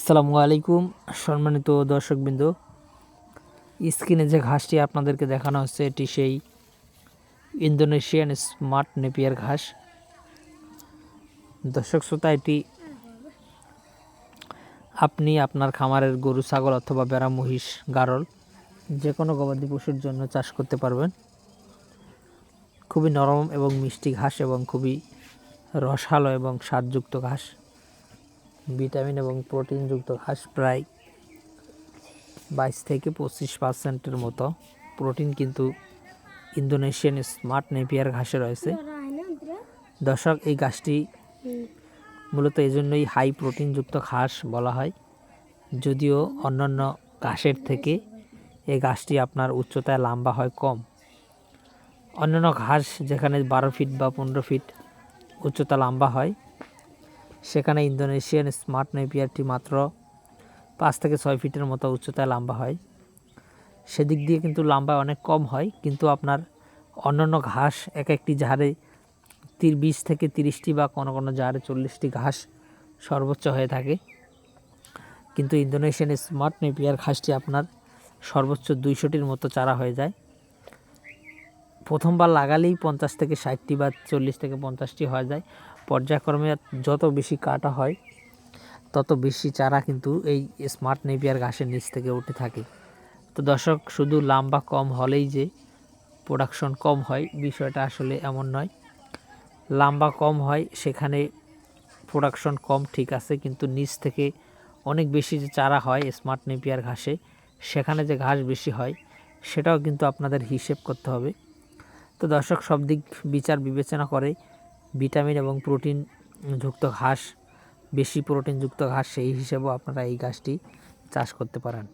আসসালামু আলাইকুম, সম্মানিত দর্শকবৃন্দ। স্ক্রিনে যে ঘাসটি আপনাদেরকে দেখানো হচ্ছে, এটি সেই ইন্দোনেশিয়ান স্মার্ট নেপিয়ার ঘাস। দর্শক শ্রোতা, এটি আপনি আপনার খামারের গরু, ছাগল অথবা বেড়া মহিষ, গারল যে কোনো গবাদি পশুর জন্য চাষ করতে পারবেন। খুবই নরম এবং মিষ্টি ঘাস এবং খুবই রসালো এবং স্বাদযুক্ত ঘাস। ভিটামিন এবং প্রোটিনযুক্ত ঘাস প্রায় বাইশ থেকে পঁচিশ পার্সেন্টের মতো। প্রোটিন কিন্তু ইন্দোনেশিয়ান স্মার্ট নেপিয়ার ঘাসে রয়েছে। দর্শক, এই ঘাসটি মূলত এই জন্যই হাই প্রোটিনযুক্ত ঘাস বলা হয়। যদিও অন্যান্য ঘাসের থেকে এই ঘাসটি আপনার উচ্চতায় লম্বা হয় কম। অন্যান্য ঘাস যেখানে বারো ফিট বা পনেরো ফিট উচ্চতা লম্বা হয় সেখানে ইন্দোনেশিয়ান স্মার্ট নেপিয়ারটি মাত্র পাঁচ থেকে ছয় ফিটের মতো উচ্চতায় লম্বা হয়। সেদিক দিয়ে কিন্তু লম্বা অনেক কম হয়, কিন্তু আপনার অন্যান্য ঘাস, এক একটি ঝাড়ে তির বিশ থেকে তিরিশটি বা কোনো কোনো ঝাড়ে চল্লিশটি ঘাস সর্বোচ্চ হয়ে থাকে। কিন্তু ইন্দোনেশিয়ান স্মার্ট নেপিয়ার ঘাসটি আপনার সর্বোচ্চ দুইশোটির মতো চারা হয়ে যায়। প্রথমবার লাগালেই পঞ্চাশ থেকে ষাটটি বা চল্লিশ থেকে পঞ্চাশটি হয়ে যায়। পর্যায়ক্রমে যত বেশি কাটা হয়, তত বেশি চারা কিন্তু এই স্মার্ট নেপিয়ার ঘাসের নিচ থেকে উঠে থাকে। তো দর্শক, শুধু লাম্বা কম হলেই যে প্রোডাকশন কম হয়, বিষয়টা আসলে এমন নয়। লাম্বা কম হয়, সেখানে প্রোডাকশন কম ঠিক আছে, কিন্তু নিচ থেকে অনেক বেশি যে চারা হয় স্মার্ট নেপিয়ার ঘাসে, সেখানে যে ঘাস বেশি হয়, সেটাও কিন্তু আপনাদের হিসেব করতে হবে। তো দর্শক, সব দিক বিচার, বিবেচনা করে ভিটামিন এবং প্রোটিন যুক্ত ঘাস, বেশি প্রোটিনযুক্ত ঘাস, সেই হিসেবেও আপনারা এই ঘাসটি চাষ করতে পারেন।